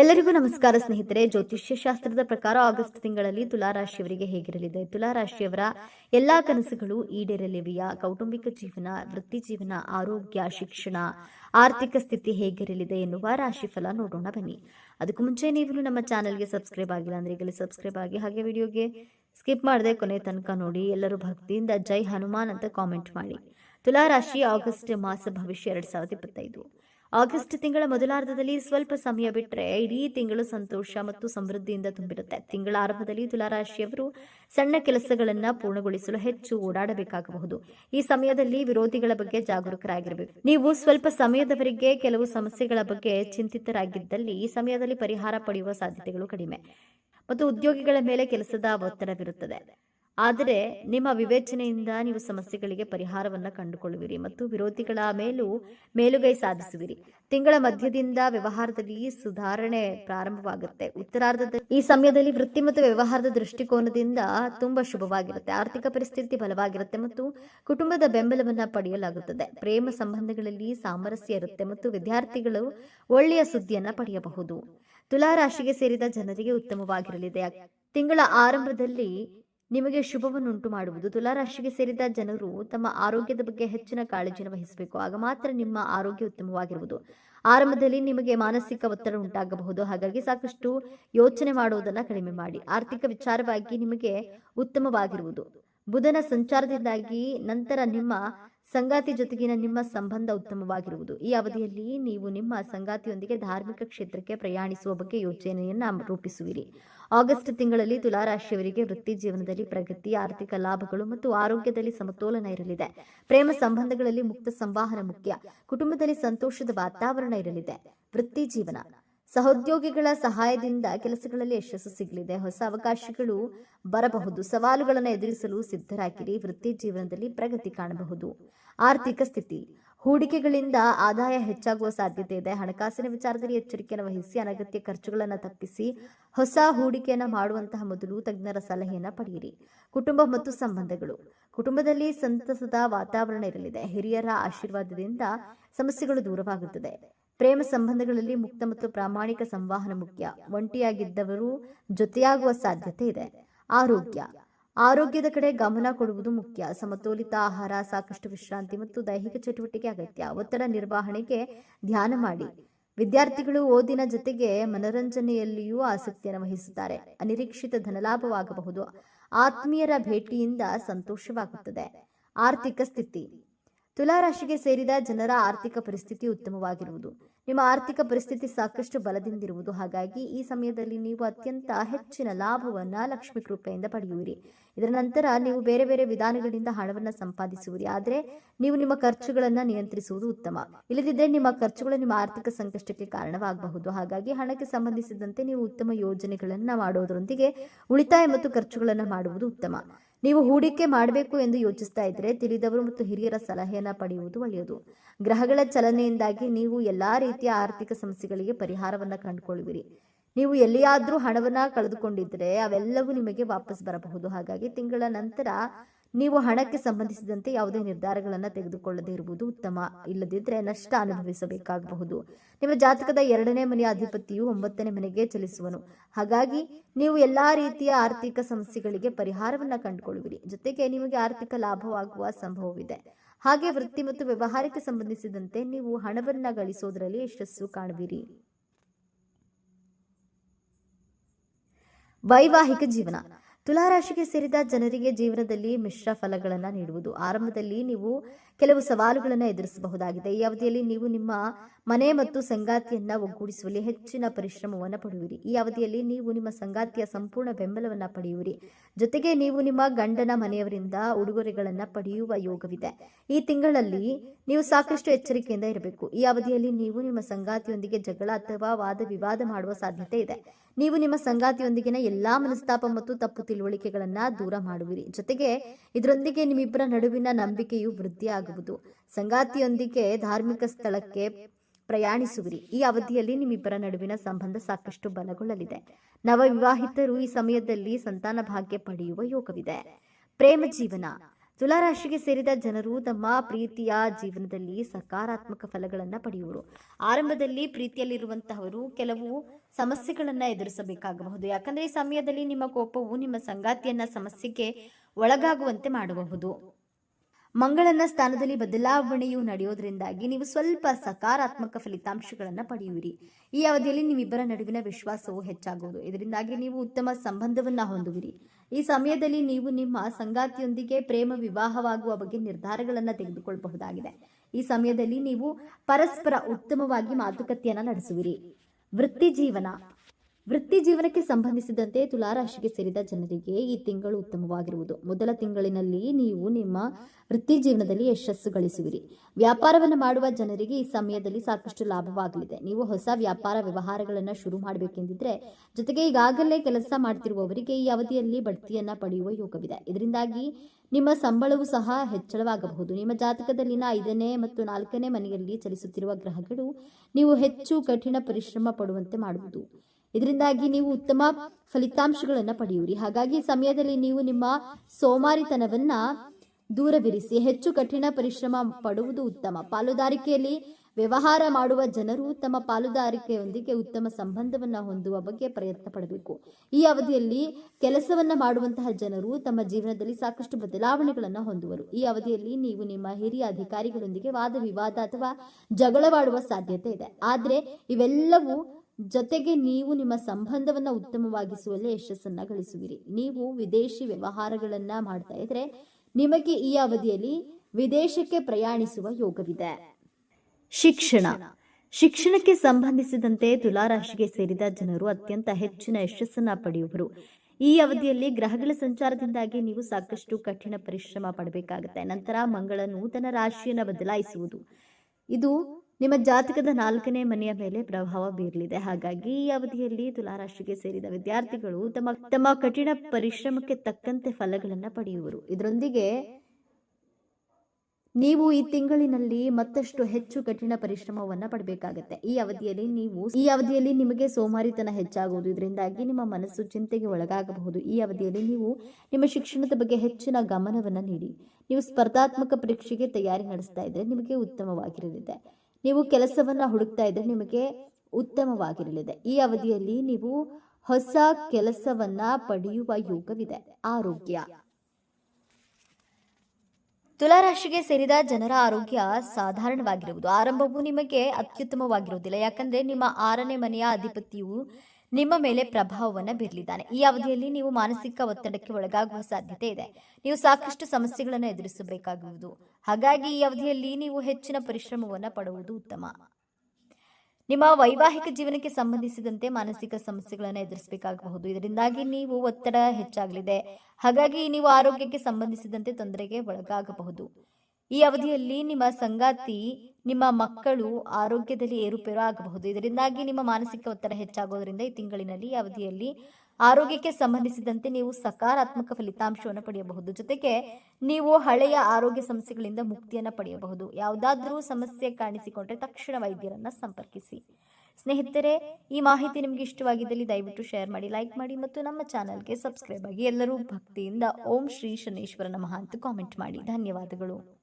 ಎಲ್ಲರಿಗೂ ನಮಸ್ಕಾರ ಸ್ನೇಹಿತರೆ. ಜ್ಯೋತಿಷ್ಯ ಶಾಸ್ತ್ರದ ಪ್ರಕಾರ ಆಗಸ್ಟ್ ತಿಂಗಳಲ್ಲಿ ತುಲಾರಾಶಿಯವರಿಗೆ ಹೇಗಿರಲಿದೆ? ತುಲಾರಾಶಿಯವರ ಎಲ್ಲಾ ಕನಸುಗಳು ಈಡೇರಲಿವೆಯಾ? ಕೌಟುಂಬಿಕ ಜೀವನ, ವೃತ್ತಿ ಜೀವನ, ಆರೋಗ್ಯ, ಶಿಕ್ಷಣ, ಆರ್ಥಿಕ ಸ್ಥಿತಿ ಹೇಗಿರಲಿದೆ ಎನ್ನುವ ರಾಶಿಫಲ ನೋಡೋಣ ಬನ್ನಿ. ಅದಕ್ಕೂ ಮುಂಚೆ ನೀವು ನಮ್ಮ ಚಾನೆಲ್ಗೆ ಸಬ್ಸ್ಕ್ರೈಬ್ ಆಗಿಲ್ಲ ಅಂದ್ರೆ ಈಗಲೇ ಸಬ್ಸ್ಕ್ರೈಬ್ ಆಗಿ ಹಾಗೆ ವಿಡಿಯೋಗೆ ಸ್ಕಿಪ್ ಮಾಡದೆ ಕೊನೆ ತನಕ ನೋಡಿ, ಎಲ್ಲರೂ ಭಕ್ತಿಯಿಂದ ಜೈ ಹನುಮಾನ್ ಅಂತ ಕಾಮೆಂಟ್ ಮಾಡಿ. ತುಲಾರಾಶಿ ಆಗಸ್ಟ್ ಮಾಸ ಭವಿಷ್ಯ ಎರಡ್ ಸಾವಿರದ ಇಪ್ಪತ್ತೈದು. ಆಗಸ್ಟ್ ತಿಂಗಳ ಮೊದಲಾರ್ಧದಲ್ಲಿ ಸ್ವಲ್ಪ ಸಮಯ ಬಿಟ್ಟರೆ ಇಡೀ ತಿಂಗಳು ಸಂತೋಷ ಮತ್ತು ಸಮೃದ್ಧಿಯಿಂದ ತುಂಬಿರುತ್ತೆ. ತಿಂಗಳ ಆರಂಭದಲ್ಲಿ ತುಲಾರಾಶಿಯವರು ಸಣ್ಣ ಕೆಲಸಗಳನ್ನು ಪೂರ್ಣಗೊಳಿಸಲು ಹೆಚ್ಚು ಓಡಾಡಬೇಕಾಗಬಹುದು. ಈ ಸಮಯದಲ್ಲಿ ವಿರೋಧಿಗಳ ಬಗ್ಗೆ ಜಾಗರೂಕರಾಗಿರಬೇಕು. ನೀವು ಸ್ವಲ್ಪ ಸಮಯದವರೆಗೆ ಕೆಲವು ಸಮಸ್ಯೆಗಳ ಬಗ್ಗೆ ಚಿಂತಿತರಾಗಿದ್ದಲ್ಲಿ ಈ ಸಮಯದಲ್ಲಿ ಪರಿಹಾರ ಪಡೆಯುವ ಸಾಧ್ಯತೆಗಳು ಕಡಿಮೆ. ಮತ್ತು ಉದ್ಯೋಗಿಗಳ ಮೇಲೆ ಕೆಲಸದ ಒತ್ತಡವಿರುತ್ತದೆ. ಆದರೆ ನಿಮ್ಮ ವಿವೇಚನೆಯಿಂದ ನೀವು ಸಮಸ್ಯೆಗಳಿಗೆ ಪರಿಹಾರವನ್ನು ಕಂಡುಕೊಳ್ಳುವಿರಿ ಮತ್ತು ವಿರೋಧಿಗಳ ಮೇಲೂ ಮೇಲುಗೈ ಸಾಧಿಸುವಿರಿ. ತಿಂಗಳ ಮಧ್ಯದಿಂದ ವ್ಯವಹಾರದಲ್ಲಿ ಸುಧಾರಣೆ ಪ್ರಾರಂಭವಾಗುತ್ತೆ. ಉತ್ತರಾರ್ಧದ ಈ ಸಮಯದಲ್ಲಿ ವೃತ್ತಿ ಮತ್ತು ವ್ಯವಹಾರದ ದೃಷ್ಟಿಕೋನದಿಂದ ತುಂಬಾ ಶುಭವಾಗಿರುತ್ತೆ. ಆರ್ಥಿಕ ಪರಿಸ್ಥಿತಿ ಬಲವಾಗಿರುತ್ತೆ ಮತ್ತು ಕುಟುಂಬದ ಬೆಂಬಲವನ್ನ ಪಡೆಯಲಾಗುತ್ತದೆ. ಪ್ರೇಮ ಸಂಬಂಧಗಳಲ್ಲಿ ಸಾಮರಸ್ಯ ಇರುತ್ತೆ ಮತ್ತು ವಿದ್ಯಾರ್ಥಿಗಳು ಒಳ್ಳೆಯ ಸುದ್ದಿಯನ್ನ ಪಡೆಯಬಹುದು. ತುಲಾರಾಶಿಗೆ ಸೇರಿದ ಜನರಿಗೆ ಉತ್ತಮವಾಗಿರಲಿದೆ. ತಿಂಗಳ ಆರಂಭದಲ್ಲಿ ನಿಮಗೆ ಶುಭವನ್ನುಂಟು ಮಾಡುವುದು. ತುಲಾರಾಶಿಗೆ ಸೇರಿದ ಜನರು ತಮ್ಮ ಆರೋಗ್ಯದ ಬಗ್ಗೆ ಹೆಚ್ಚಿನ ಕಾಳಜಿಯನ್ನು ವಹಿಸಬೇಕು. ಆಗ ಮಾತ್ರ ನಿಮ್ಮ ಆರೋಗ್ಯ ಉತ್ತಮವಾಗಿರುವುದು. ಆರಂಭದಲ್ಲಿ ನಿಮಗೆ ಮಾನಸಿಕ ಒತ್ತಡ ಉಂಟಾಗಬಹುದು. ಹಾಗಾಗಿ ಸಾಕಷ್ಟು ಯೋಚನೆ ಮಾಡುವುದನ್ನು ಕಡಿಮೆ ಮಾಡಿ. ಆರ್ಥಿಕ ವಿಚಾರವಾಗಿ ನಿಮಗೆ ಉತ್ತಮವಾಗಿರುವುದು. ಬುಧನ ಸಂಚಾರದಿಂದಾಗಿ ನಂತರ ನಿಮ್ಮ ಸಂಗಾತಿ ಜೊತೆಗಿನ ನಿಮ್ಮ ಸಂಬಂಧ ಉತ್ತಮವಾಗಿರುವುದು. ಈ ಅವಧಿಯಲ್ಲಿ ನೀವು ನಿಮ್ಮ ಸಂಗಾತಿಯೊಂದಿಗೆ ಧಾರ್ಮಿಕ ಕ್ಷೇತ್ರಕ್ಕೆ ಪ್ರಯಾಣಿಸುವ ಬಗ್ಗೆ ಯೋಚನೆಯನ್ನ ರೂಪಿಸುವಿರಿ. ಆಗಸ್ಟ್ ತಿಂಗಳಲ್ಲಿ ತುಲಾರಾಶಿಯವರಿಗೆ ವೃತ್ತಿ ಜೀವನದಲ್ಲಿ ಪ್ರಗತಿ, ಆರ್ಥಿಕ ಲಾಭಗಳು ಮತ್ತು ಆರೋಗ್ಯದಲ್ಲಿ ಸಮತೋಲನ ಇರಲಿದೆ. ಪ್ರೇಮ ಸಂಬಂಧಗಳಲ್ಲಿ ಮುಕ್ತ ಸಂವಹನ ಮುಖ್ಯ. ಕುಟುಂಬದಲ್ಲಿ ಸಂತೋಷದ ವಾತಾವರಣ ಇರಲಿದೆ. ವೃತ್ತಿ ಜೀವನ. ಸಹೋದ್ಯೋಗಿಗಳ ಸಹಾಯದಿಂದ ಕೆಲಸಗಳಲ್ಲಿ ಯಶಸ್ಸು ಸಿಗಲಿದೆ. ಹೊಸ ಅವಕಾಶಗಳು ಬರಬಹುದು. ಸವಾಲುಗಳನ್ನು ಎದುರಿಸಲು ಸಿದ್ಧರಾಗಿರಿ. ವೃತ್ತಿ ಜೀವನದಲ್ಲಿ ಪ್ರಗತಿ ಕಾಣಬಹುದು. ಆರ್ಥಿಕ ಸ್ಥಿತಿ. ಹೂಡಿಕೆಗಳಿಂದ ಆದಾಯ ಹೆಚ್ಚಾಗುವ ಸಾಧ್ಯತೆ ಇದೆ. ಹಣಕಾಸಿನ ವಿಚಾರದಲ್ಲಿ ಎಚ್ಚರಿಕೆಯನ್ನು ವಹಿಸಿ ಅನಗತ್ಯ ಖರ್ಚುಗಳನ್ನು ತಪ್ಪಿಸಿ ಹೊಸ ಹೂಡಿಕೆಯನ್ನು ಮಾಡುವಂತಹ ಮೊದಲು ತಜ್ಞರ ಸಲಹೆಯನ್ನು ಪಡೆಯಿರಿ. ಕುಟುಂಬ ಮತ್ತು ಸಂಬಂಧಗಳು. ಕುಟುಂಬದಲ್ಲಿ ಸಂತಸದ ವಾತಾವರಣ ಇರಲಿದೆ. ಹಿರಿಯರ ಆಶೀರ್ವಾದದಿಂದ ಸಮಸ್ಯೆಗಳು ದೂರವಾಗುತ್ತದೆ. ಪ್ರೇಮ ಸಂಬಂಧಗಳಲ್ಲಿ ಮುಕ್ತ ಮತ್ತು ಪ್ರಾಮಾಣಿಕ ಸಂವಹನ ಮುಖ್ಯ. ಒಂಟಿಯಾಗಿದ್ದವರು ಜೊತೆಯಾಗುವ ಸಾಧ್ಯತೆ ಇದೆ. ಆರೋಗ್ಯ. ಆರೋಗ್ಯದ ಕಡೆ ಗಮನ ಕೊಡುವುದು ಮುಖ್ಯ. ಸಮತೋಲಿತ ಆಹಾರ, ಸಾಕಷ್ಟು ವಿಶ್ರಾಂತಿ ಮತ್ತು ದೈಹಿಕ ಚಟುವಟಿಕೆ ಅಗತ್ಯ. ಒತ್ತಡ ನಿರ್ವಹಣೆಗೆ ಧ್ಯಾನ ಮಾಡಿ. ವಿದ್ಯಾರ್ಥಿಗಳು ಓದಿನ ಜೊತೆಗೆ ಮನರಂಜನೆಯಲ್ಲಿಯೂ ಆಸಕ್ತಿಯನ್ನು ವಹಿಸುತ್ತಾರೆ. ಅನಿರೀಕ್ಷಿತ ಧನಲಾಭವಾಗಬಹುದು. ಆತ್ಮೀಯರ ಭೇಟಿಯಿಂದ ಸಂತೋಷವಾಗುತ್ತದೆ. ಆರ್ಥಿಕ ಸ್ಥಿತಿ. ತುಲಾರಾಶಿಗೆ ಸೇರಿದ ಜನರ ಆರ್ಥಿಕ ಪರಿಸ್ಥಿತಿ ಉತ್ತಮವಾಗಿರುವುದು. ನಿಮ್ಮ ಆರ್ಥಿಕ ಪರಿಸ್ಥಿತಿ ಸಾಕಷ್ಟು ಬಲದಿಂದಿರುವುದು. ಹಾಗಾಗಿ ಈ ಸಮಯದಲ್ಲಿ ನೀವು ಅತ್ಯಂತ ಹೆಚ್ಚಿನ ಲಾಭವನ್ನ ಲಕ್ಷ್ಮಿ ಕೃಪೆಯಿಂದ ಪಡೆಯುವಿರಿ. ಇದರ ನಂತರ ನೀವು ಬೇರೆ ಬೇರೆ ವಿಧಾನಗಳಿಂದ ಹಣವನ್ನು ಸಂಪಾದಿಸುವಿರಿ. ಆದರೆ ನೀವು ನಿಮ್ಮ ಖರ್ಚುಗಳನ್ನು ನಿಯಂತ್ರಿಸುವುದು ಉತ್ತಮ. ಇಲ್ಲದಿದ್ದರೆ ನಿಮ್ಮ ಖರ್ಚುಗಳು ನಿಮ್ಮ ಆರ್ಥಿಕ ಸಂಕಷ್ಟಕ್ಕೆ ಕಾರಣವಾಗಬಹುದು. ಹಾಗಾಗಿ ಹಣಕ್ಕೆ ಸಂಬಂಧಿಸಿದಂತೆ ನೀವು ಉತ್ತಮ ಯೋಜನೆಗಳನ್ನು ಮಾಡೋದರೊಂದಿಗೆ ಉಳಿತಾಯ ಮತ್ತು ಖರ್ಚುಗಳನ್ನು ಮಾಡುವುದು ಉತ್ತಮ. ನೀವು ಹೂಡಿಕೆ ಮಾಡಬೇಕು ಎಂದು ಯೋಚಿಸ್ತಾ ಇದ್ರೆ ತಿಳಿದವರು ಮತ್ತು ಹಿರಿಯರ ಸಲಹೆಯನ್ನು ಪಡೆಯುವುದು ಒಳ್ಳೆಯದು. ಗ್ರಹಗಳ ಚಲನೆಯಿಂದಾಗಿ ನೀವು ಎಲ್ಲಾ ರೀತಿಯ ಆರ್ಥಿಕ ಸಮಸ್ಯೆಗಳಿಗೆ ಪರಿಹಾರವನ್ನು ಕಂಡುಕೊಳ್ಳುವಿರಿ. ನೀವು ಎಲ್ಲಿಯಾದರೂ ಹಣವನ್ನ ಕಳೆದುಕೊಂಡಿದ್ದರೆ ಅವೆಲ್ಲವೂ ನಿಮಗೆ ವಾಪಸ್ ಬರಬಹುದು. ಹಾಗಾಗಿ ತಿಂಗಳ ನಂತರ ನೀವು ಹಣಕ್ಕೆ ಸಂಬಂಧಿಸಿದಂತೆ ಯಾವುದೇ ನಿರ್ಧಾರಗಳನ್ನು ತೆಗೆದುಕೊಳ್ಳದೇ ಇರುವುದು ಉತ್ತಮ. ಇಲ್ಲದಿದ್ದರೆ ನಷ್ಟ ಅನುಭವಿಸಬೇಕಾಗಬಹುದು. ನಿಮ್ಮ ಜಾತಕದ ಎರಡನೇ ಮನೆಯ ಅಧಿಪತಿಯು ಒಂಬತ್ತನೇ ಮನೆಗೆ ಚಲಿಸುವನು. ಹಾಗಾಗಿ ನೀವು ಎಲ್ಲಾ ರೀತಿಯ ಆರ್ಥಿಕ ಸಮಸ್ಯೆಗಳಿಗೆ ಪರಿಹಾರವನ್ನು ಕಂಡುಕೊಳ್ಳುವಿರಿ. ಜೊತೆಗೆ ನಿಮಗೆ ಆರ್ಥಿಕ ಲಾಭವಾಗುವ ಸಂಭವವಿದೆ. ಹಾಗೆ ವೃತ್ತಿ ಮತ್ತು ವ್ಯವಹಾರಕ್ಕೆ ಸಂಬಂಧಿಸಿದಂತೆ ನೀವು ಹಣವನ್ನು ಗಳಿಸೋದರಲ್ಲಿ ಯಶಸ್ಸು ಕಾಣುವಿರಿ. ವೈವಾಹಿಕ ಜೀವನ. ತುಲಾರಾಶಿಗೆ ಸೇರಿದ ಜನರಿಗೆ ಜೀವನದಲ್ಲಿ ಮಿಶ್ರ ಫಲಗಳನ್ನು ನೀಡುವುದು. ಆರಂಭದಲ್ಲಿ ನೀವು ಕೆಲವು ಸವಾಲುಗಳನ್ನು ಎದುರಿಸಬಹುದಾಗಿದೆ. ಈ ಅವಧಿಯಲ್ಲಿ ನೀವು ನಿಮ್ಮ ಮನೆ ಮತ್ತು ಸಂಗಾತಿಯನ್ನ ಒಗ್ಗೂಡಿಸುವಲ್ಲಿ ಹೆಚ್ಚಿನ ಪರಿಶ್ರಮವನ್ನು ಪಡೆಯುವಿರಿ ಈ ಅವಧಿಯಲ್ಲಿ ನೀವು ನಿಮ್ಮ ಸಂಗಾತಿಯ ಸಂಪೂರ್ಣ ಬೆಂಬಲವನ್ನು ಪಡೆಯುವಿರಿ. ಜೊತೆಗೆ ನೀವು ನಿಮ್ಮ ಗಂಡನ ಮನೆಯವರಿಂದ ಉಡುಗೊರೆಗಳನ್ನು ಪಡೆಯುವ ಯೋಗವಿದೆ. ಈ ತಿಂಗಳಲ್ಲಿ ನೀವು ಸಾಕಷ್ಟು ಎಚ್ಚರಿಕೆಯಿಂದ ಇರಬೇಕು. ಈ ಅವಧಿಯಲ್ಲಿ ನೀವು ನಿಮ್ಮ ಸಂಗಾತಿಯೊಂದಿಗೆ ಜಗಳ ಅಥವಾ ವಾದ ವಿವಾದ ಮಾಡುವ ಸಾಧ್ಯತೆ ಇದೆ. ನೀವು ನಿಮ್ಮ ಸಂಗಾತಿಯೊಂದಿಗಿನ ಎಲ್ಲಾ ಮನಸ್ತಾಪ ಮತ್ತು ತಪ್ಪು ತಿಳುವಳಿಕೆಗಳನ್ನು ದೂರ ಮಾಡುವಿರಿ. ಜೊತೆಗೆ ಇದರೊಂದಿಗೆ ನಿಮ್ಮಿಬ್ಬರ ನಡುವಿನ ನಂಬಿಕೆಯು ವೃದ್ಧಿಯಾಗುವುದು. ಸಂಗಾತಿಯೊಂದಿಗೆ ಧಾರ್ಮಿಕ ಸ್ಥಳಕ್ಕೆ ಪ್ರಯಾಣಿಸುವಿರಿ. ಈ ಅವಧಿಯಲ್ಲಿ ನಿಮ್ಮಿಬ್ಬರ ನಡುವಿನ ಸಂಬಂಧ ಸಾಕಷ್ಟು ಬಲಗೊಳ್ಳಲಿದೆ. ನವವಿವಾಹಿತರು ಈ ಸಮಯದಲ್ಲಿ ಸಂತಾನ ಭಾಗ್ಯ ಪಡೆಯುವ ಯೋಗವಿದೆ. ಪ್ರೇಮ ಜೀವನ. ತುಲಾರಾಶಿಗೆ ಸೇರಿದ ಜನರು ತಮ್ಮ ಪ್ರೀತಿಯ ಜೀವನದಲ್ಲಿ ಸಕಾರಾತ್ಮಕ ಫಲಗಳನ್ನು ಪಡೆಯುವರು. ಆರಂಭದಲ್ಲಿ ಪ್ರೀತಿಯಲ್ಲಿರುವಂತಹವರು ಕೆಲವು ಸಮಸ್ಯೆಗಳನ್ನ ಎದುರಿಸಬೇಕಾಗಬಹುದು. ಯಾಕಂದ್ರೆ ಈ ಸಮಯದಲ್ಲಿ ನಿಮ್ಮ ಕೋಪವು ನಿಮ್ಮ ಸಂಗಾತಿಯನ್ನ ಸಮಸ್ಯೆಗೆ ಒಳಗಾಗುವಂತೆ ಮಾಡಬಹುದು. ಮಂಗಳನ ಸ್ಥಾನದಲ್ಲಿ ಬದಲಾವಣೆಯು ನಡೆಯೋದ್ರಿಂದಾಗಿ ನೀವು ಸ್ವಲ್ಪ ಸಕಾರಾತ್ಮಕ ಫಲಿತಾಂಶಗಳನ್ನು ಪಡೆಯುವಿರಿ. ಈ ಅವಧಿಯಲ್ಲಿ ನೀವಿಬ್ಬರ ನಡುವಿನ ವಿಶ್ವಾಸವು ಹೆಚ್ಚಾಗುವುದು. ಇದರಿಂದಾಗಿ ನೀವು ಉತ್ತಮ ಸಂಬಂಧವನ್ನು ಹೊಂದುವಿರಿ. ಈ ಸಮಯದಲ್ಲಿ ನೀವು ನಿಮ್ಮ ಸಂಗಾತಿಯೊಂದಿಗೆ ಪ್ರೇಮ ವಿವಾಹವಾಗುವ ಬಗ್ಗೆ ನಿರ್ಧಾರಗಳನ್ನು ತೆಗೆದುಕೊಳ್ಳಬಹುದಾಗಿದೆ ಈ ಸಮಯದಲ್ಲಿ ನೀವು ಪರಸ್ಪರ ಉತ್ತಮವಾಗಿ ಮಾತುಕತೆಯನ್ನು ನಡೆಸುವಿರಿ. ವೃತ್ತಿ ಜೀವನ. ವೃತ್ತಿ ಜೀವನಕ್ಕೆ ಸಂಬಂಧಿಸಿದಂತೆ ತುಲಾರಾಶಿಗೆ ಸೇರಿದ ಜನರಿಗೆ ಈ ತಿಂಗಳು ಉತ್ತಮವಾಗಿರುವುದು. ಮೊದಲ ತಿಂಗಳಿನಲ್ಲಿ ನೀವು ನಿಮ್ಮ ವೃತ್ತಿ ಜೀವನದಲ್ಲಿ ಯಶಸ್ಸು ಗಳಿಸುವಿರಿ. ವ್ಯಾಪಾರವನ್ನು ಮಾಡುವ ಜನರಿಗೆ ಈ ಸಮಯದಲ್ಲಿ ಸಾಕಷ್ಟು ಲಾಭವಾಗಲಿದೆ. ನೀವು ಹೊಸ ವ್ಯಾಪಾರ ವ್ಯವಹಾರಗಳನ್ನು ಶುರು ಮಾಡಬೇಕೆಂದಿದ್ರೆ, ಜೊತೆಗೆ ಈಗಾಗಲೇ ಕೆಲಸ ಮಾಡ್ತಿರುವವರಿಗೆ ಈ ಅವಧಿಯಲ್ಲಿ ಬಡ್ತಿಯನ್ನ ಪಡೆಯುವ ಯೋಗವಿದೆ. ಇದರಿಂದಾಗಿ ನಿಮ್ಮ ಸಂಬಳವೂ ಸಹ ಹೆಚ್ಚಳವಾಗಬಹುದು. ನಿಮ್ಮ ಜಾತಕದಲ್ಲಿನ ಐದನೇ ಮತ್ತು ನಾಲ್ಕನೇ ಮನೆಯಲ್ಲಿ ಚಲಿಸುತ್ತಿರುವ ಗ್ರಹಗಳು ನೀವು ಹೆಚ್ಚು ಕಠಿಣ ಪರಿಶ್ರಮ ಪಡುವಂತೆ ಮಾಡುವುದು. ಇದರಿಂದಾಗಿ ನೀವು ಉತ್ತಮ ಫಲಿತಾಂಶಗಳನ್ನು ಪಡೆಯುವಿರಿ. ಹಾಗಾಗಿ ಸಮಯದಲ್ಲಿ ನೀವು ನಿಮ್ಮ ಸೋಮಾರಿತನವನ್ನ ದೂರವಿರಿಸಿ. ಹೆಚ್ಚು ಕಠಿಣ ಪರಿಶ್ರಮ ಪಡುವುದು ಉತ್ತಮ. ಪಾಲುದಾರಿಕೆಯಲ್ಲಿ ವ್ಯವಹಾರ ಮಾಡುವ ಜನರು ತಮ್ಮ ಪಾಲುದಾರಿಕೆಯೊಂದಿಗೆ ಉತ್ತಮ ಸಂಬಂಧವನ್ನು ಹೊಂದುವ ಬಗ್ಗೆ ಪ್ರಯತ್ನ ಪಡಬೇಕು. ಈ ಅವಧಿಯಲ್ಲಿ ಕೆಲಸವನ್ನ ಮಾಡುವಂತಹ ಜನರು ತಮ್ಮ ಜೀವನದಲ್ಲಿ ಸಾಕಷ್ಟು ಬದಲಾವಣೆಗಳನ್ನು ಹೊಂದುವರು. ಈ ಅವಧಿಯಲ್ಲಿ ನೀವು ನಿಮ್ಮ ಹಿರಿಯ ಅಧಿಕಾರಿಗಳೊಂದಿಗೆ ವಾದ ವಿವಾದ ಅಥವಾ ಜಗಳವಾಡುವ ಸಾಧ್ಯತೆ ಇದೆ. ಆದರೆ ಇವೆಲ್ಲವೂ ಜೊತೆಗೆ ನೀವು ನಿಮ್ಮ ಸಂಬಂಧವನ್ನ ಉತ್ತಮವಾಗಿಸುವಲ್ಲಿ ಯಶಸ್ಸನ್ನ ಗಳಿಸುವಿರಿ. ನೀವು ವಿದೇಶಿ ವ್ಯವಹಾರಗಳನ್ನ ಮಾಡ್ತಾ ಇದ್ರೆ ನಿಮಗೆ ಈ ಅವಧಿಯಲ್ಲಿ ವಿದೇಶಕ್ಕೆ ಪ್ರಯಾಣಿಸುವ ಯೋಗವಿದೆ. ಶಿಕ್ಷಣ. ಶಿಕ್ಷಣಕ್ಕೆ ಸಂಬಂಧಿಸಿದಂತೆ ತುಲಾರಾಶಿಗೆ ಸೇರಿದ ಜನರು ಅತ್ಯಂತ ಹೆಚ್ಚಿನ ಯಶಸ್ಸನ್ನ ಪಡೆಯುವರು. ಈ ಅವಧಿಯಲ್ಲಿ ಗ್ರಹಗಳ ಸಂಚಾರದಿಂದಾಗಿ ನೀವು ಸಾಕಷ್ಟು ಕಠಿಣ ಪರಿಶ್ರಮ ಪಡಬೇಕಾಗುತ್ತೆ. ನಂತರ ಮಂಗಳ ನೂತನ ರಾಶಿಯನ್ನು ಬದಲಾಯಿಸುವುದು. ಇದು ನಿಮ್ಮ ಜಾತಕದ ನಾಲ್ಕನೇ ಮನೆಯ ಮೇಲೆ ಪ್ರಭಾವ ಬೀರಲಿದೆ. ಹಾಗಾಗಿ ಈ ಅವಧಿಯಲ್ಲಿ ತುಲಾರಾಶಿಗೆ ಸೇರಿದ ವಿದ್ಯಾರ್ಥಿಗಳು ತಮ್ಮ ತಮ್ಮ ಕಠಿಣ ಪರಿಶ್ರಮಕ್ಕೆ ತಕ್ಕಂತೆ ಫಲಗಳನ್ನು ಪಡೆಯುವರು. ಇದರೊಂದಿಗೆ ನೀವು ಈ ತಿಂಗಳಿನಲ್ಲಿ ಮತ್ತಷ್ಟು ಹೆಚ್ಚು ಕಠಿಣ ಪರಿಶ್ರಮವನ್ನ ಪಡಬೇಕಾಗತ್ತೆ. ಈ ಅವಧಿಯಲ್ಲಿ ನೀವು, ಈ ಅವಧಿಯಲ್ಲಿ ನಿಮಗೆ ಸೋಮಾರಿತನ ಹೆಚ್ಚಾಗುವುದು. ಇದರಿಂದಾಗಿ ನಿಮ್ಮ ಮನಸ್ಸು ಚಿಂತೆಗೆ ಒಳಗಾಗಬಹುದು. ಈ ಅವಧಿಯಲ್ಲಿ ನೀವು ನಿಮ್ಮ ಶಿಕ್ಷಣದ ಬಗ್ಗೆ ಹೆಚ್ಚಿನ ಗಮನವನ್ನು ನೀಡಿ. ನೀವು ಸ್ಪರ್ಧಾತ್ಮಕ ಪರೀಕ್ಷೆಗೆ ತಯಾರಿ ನಡೆಸ್ತಾ ಇದ್ರೆ ನಿಮಗೆ ಉತ್ತಮವಾಗಿರಲಿದೆ. ನೀವು ಕೆಲಸವನ್ನ ಹುಡುಕ್ತಾ ಇದ್ರೆ ನಿಮಗೆ ಉತ್ತಮವಾಗಿರಲಿದೆ. ಈ ಅವಧಿಯಲ್ಲಿ ನೀವು ಹೊಸ ಕೆಲಸವನ್ನ ಪಡೆಯುವ ಯೋಗವಿದೆ. ಆರೋಗ್ಯ. ತುಲಾರಾಶಿಗೆ ಸೇರಿದ ಜನರ ಆರೋಗ್ಯ ಸಾಧಾರಣವಾಗಿರುವುದು. ಆರಂಭವು ನಿಮಗೆ ಅತ್ಯುತ್ತಮವಾಗಿರುವುದಿಲ್ಲ. ಯಾಕಂದ್ರೆ ನಿಮ್ಮ ಆರನೇ ಮನೆಯ ಅಧಿಪತಿಯು ನಿಮ್ಮ ಮೇಲೆ ಪ್ರಭಾವವನ್ನು ಬೀರಲಿದ್ದಾನೆ. ಈ ಅವಧಿಯಲ್ಲಿ ನೀವು ಮಾನಸಿಕ ಒತ್ತಡಕ್ಕೆ ಒಳಗಾಗುವ ಸಾಧ್ಯತೆ ಇದೆ. ನೀವು ಸಾಕಷ್ಟು ಸಮಸ್ಯೆಗಳನ್ನು ಎದುರಿಸಬೇಕಾಗುವುದು. ಹಾಗಾಗಿ ಈ ಅವಧಿಯಲ್ಲಿ ನೀವು ಹೆಚ್ಚಿನ ಪರಿಶ್ರಮವನ್ನು ಪಡುವುದು ಉತ್ತಮ. ನಿಮ್ಮ ವೈವಾಹಿಕ ಜೀವನಕ್ಕೆ ಸಂಬಂಧಿಸಿದಂತೆ ಮಾನಸಿಕ ಸಮಸ್ಯೆಗಳನ್ನು ಎದುರಿಸಬೇಕಾಗಬಹುದು. ಇದರಿಂದಾಗಿ ನೀವು ಒತ್ತಡ ಹೆಚ್ಚಾಗಲಿದೆ. ಹಾಗಾಗಿ ನೀವು ಆರೋಗ್ಯಕ್ಕೆ ಸಂಬಂಧಿಸಿದಂತೆ ತೊಂದರೆಗೆ ಒಳಗಾಗಬಹುದು. ಈ ಅವಧಿಯಲ್ಲಿ ನಿಮ್ಮ ಸಂಗಾತಿ, ನಿಮ್ಮ ಮಕ್ಕಳು ಆರೋಗ್ಯದಲ್ಲಿ ಏರುಪೇರು ಆಗಬಹುದು. ಇದರಿಂದಾಗಿ ನಿಮ್ಮ ಮಾನಸಿಕ ಒತ್ತಡ ಹೆಚ್ಚಾಗೋದ್ರಿಂದ ಈ ತಿಂಗಳಿನಲ್ಲಿ ಈ ಅವಧಿಯಲ್ಲಿ ಆರೋಗ್ಯಕ್ಕೆ ಸಂಬಂಧಿಸಿದಂತೆ ನೀವು ಸಕಾರಾತ್ಮಕ ಫಲಿತಾಂಶವನ್ನು ಪಡೆಯಬಹುದು. ಜೊತೆಗೆ ನೀವು ಹಳೆಯ ಆರೋಗ್ಯ ಸಮಸ್ಯೆಗಳಿಂದ ಮುಕ್ತಿಯನ್ನು ಪಡೆಯಬಹುದು. ಯಾವುದಾದ್ರೂ ಸಮಸ್ಯೆ ಕಾಣಿಸಿಕೊಂಡ್ರೆ ತಕ್ಷಣ ವೈದ್ಯರನ್ನ ಸಂಪರ್ಕಿಸಿ. ಸ್ನೇಹಿತರೆ, ಈ ಮಾಹಿತಿ ನಿಮಗೆ ಇಷ್ಟವಾಗಿದ್ದಲ್ಲಿ ದಯವಿಟ್ಟು ಶೇರ್ ಮಾಡಿ, ಲೈಕ್ ಮಾಡಿ ಮತ್ತು ನಮ್ಮ ಚಾನೆಲ್ಗೆ ಸಬ್ಸ್ಕ್ರೈಬ್ ಆಗಿ ಎಲ್ಲರೂ ಭಕ್ತಿಯಿಂದ ಓಂ ಶ್ರೀ ಶನೇಶ್ವರ ನಮಃ ಅಂತ ಕಾಮೆಂಟ್ ಮಾಡಿ. ಧನ್ಯವಾದಗಳು.